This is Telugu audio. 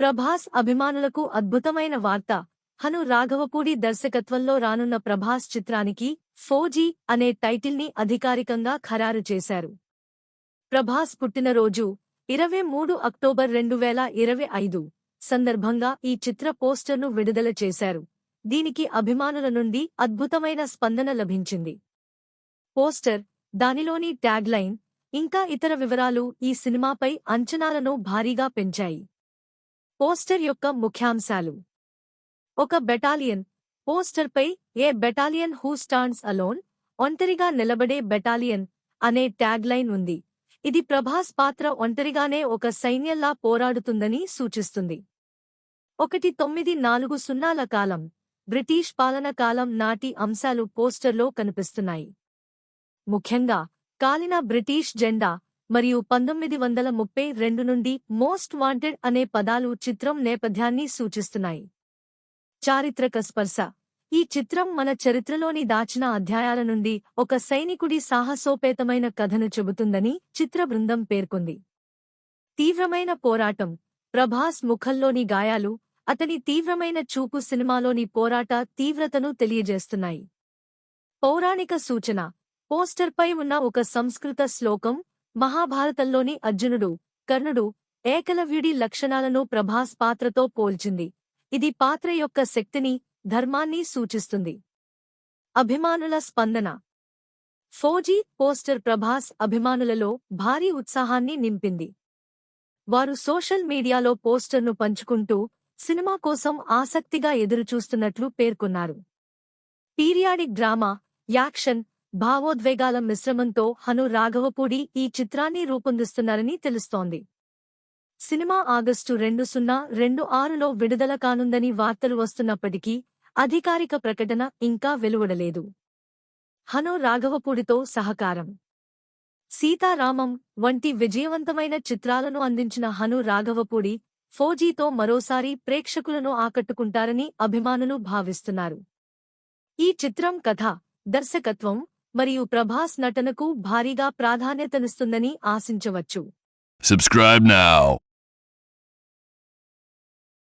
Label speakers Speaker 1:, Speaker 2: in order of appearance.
Speaker 1: ప్రభాస్ అభిమానులకు అద్భుతమైన వార్త. హను రాఘవపూడి దర్శకత్వంలో రానున్న ప్రభాస్ చిత్రానికి ఫోజీ అనే టైటిల్ని అధికారికంగా ఖరారు చేశారు. ప్రభాస్ పుట్టినరోజు ఇరవై మూడు అక్టోబర్ రెండు వేల ఇరవై ఐదు సందర్భంగా ఈ చిత్ర పోస్టర్ను విడుదల చేశారు. దీనికి అభిమానుల నుండి అద్భుతమైన స్పందన లభించింది. పోస్టర్ దానిలోని ట్యాగ్లైన్ ఇంకా ఇతర వివరాలు ఈ సినిమాపై అంచనాలను భారీగా పెంచాయి. పోస్టర్ యొక్క ముఖ్యాంశాలు. ఒక battalion పోస్టర్పై a battalion who stands alone ఒంటరిగా నిలబడే బెటాలియన్ అనే ట్యాగ్లైన్ ఉంది. ఇది ప్రభాస్ పాత్ర ఒంటరిగానే ఒక సైన్యంలా పోరాడుతుందని సూచిస్తుంది. ఒకటి తొమ్మిది నాలుగు సున్నాల కాలం బ్రిటిష్ పాలన కాలం నాటి అంశాలు పోస్టర్లో కనిపిస్తున్నాయి. ముఖ్యంగా కాలిన బ్రిటిష్ జెండా మరియు పంతొమ్మిది వందల ముప్పై రెండు నుండి మోస్ట్ వాంటెడ్ అనే పదాలు చిత్రం నేపథ్యాన్ని సూచిస్తున్నాయి. చారిత్రక స్పర్శ. ఈ చిత్రం మన చరిత్రలోని దాచిన అధ్యాయాల నుండి ఒక సైనికుడి సాహసోపేతమైన కథను చెబుతుందని చిత్ర బృందం పేర్కొంది. తీవ్రమైన పోరాటం. ప్రభాస్ ముఖంలోని గాయాలు అతని తీవ్రమైన చూపు సినిమాలోని పోరాట తీవ్రతను తెలియజేస్తున్నాయి. పౌరాణిక సూచన. పోస్టర్పై ఉన్న ఒక సంస్కృత శ్లోకం మహాభారతంలోని అర్జునుడు కర్ణుడు ఏకలవ్యుడి లక్షణాలను ప్రభాస్ పాత్రతో పోల్చింది. ఇది పాత్ర యొక్క శక్తిని ధర్మాన్ని సూచిస్తుంది. అభిమానుల స్పందన. ఫోజీ పోస్టర్ ప్రభాస్ అభిమానులలో భారీ ఉత్సాహాన్ని నింపింది. వారు సోషల్ మీడియాలో పోస్టర్ను పంచుకుంటూ సినిమా కోసం ఆసక్తిగా ఎదురుచూస్తున్నట్లు పేర్కొన్నారు. పీరియాడిక్ డ్రామా యాక్షన్ భావోద్వేగాల మిశ్రమంతో హను రాఘవపూడి ఈ చిత్రాన్ని రూపొందిస్తున్నారని తెలుస్తోంది. సినిమా ఆగస్టు రెండు సున్నా రెండు ఆరులో విడుదల కానుందని వార్తలు వస్తున్నప్పటికీ అధికారిక ప్రకటన ఇంకా వెలువడలేదు. హను రాఘవపూడితో సహకారం. సీతారామం వంటి విజయవంతమైన చిత్రాలను అందించిన హను రాఘవపూడి ఫోజీతో మరోసారి ప్రేక్షకులను ఆకట్టుకుంటారని అభిమానులు భావిస్తున్నారు. ఈ చిత్రం కథ దర్శకత్వం మరియు ప్రభాస్ నటనకు భారీగా ప్రాధాన్యతనిస్తుందని ఆశించవచ్చు
Speaker 2: Subscribe now.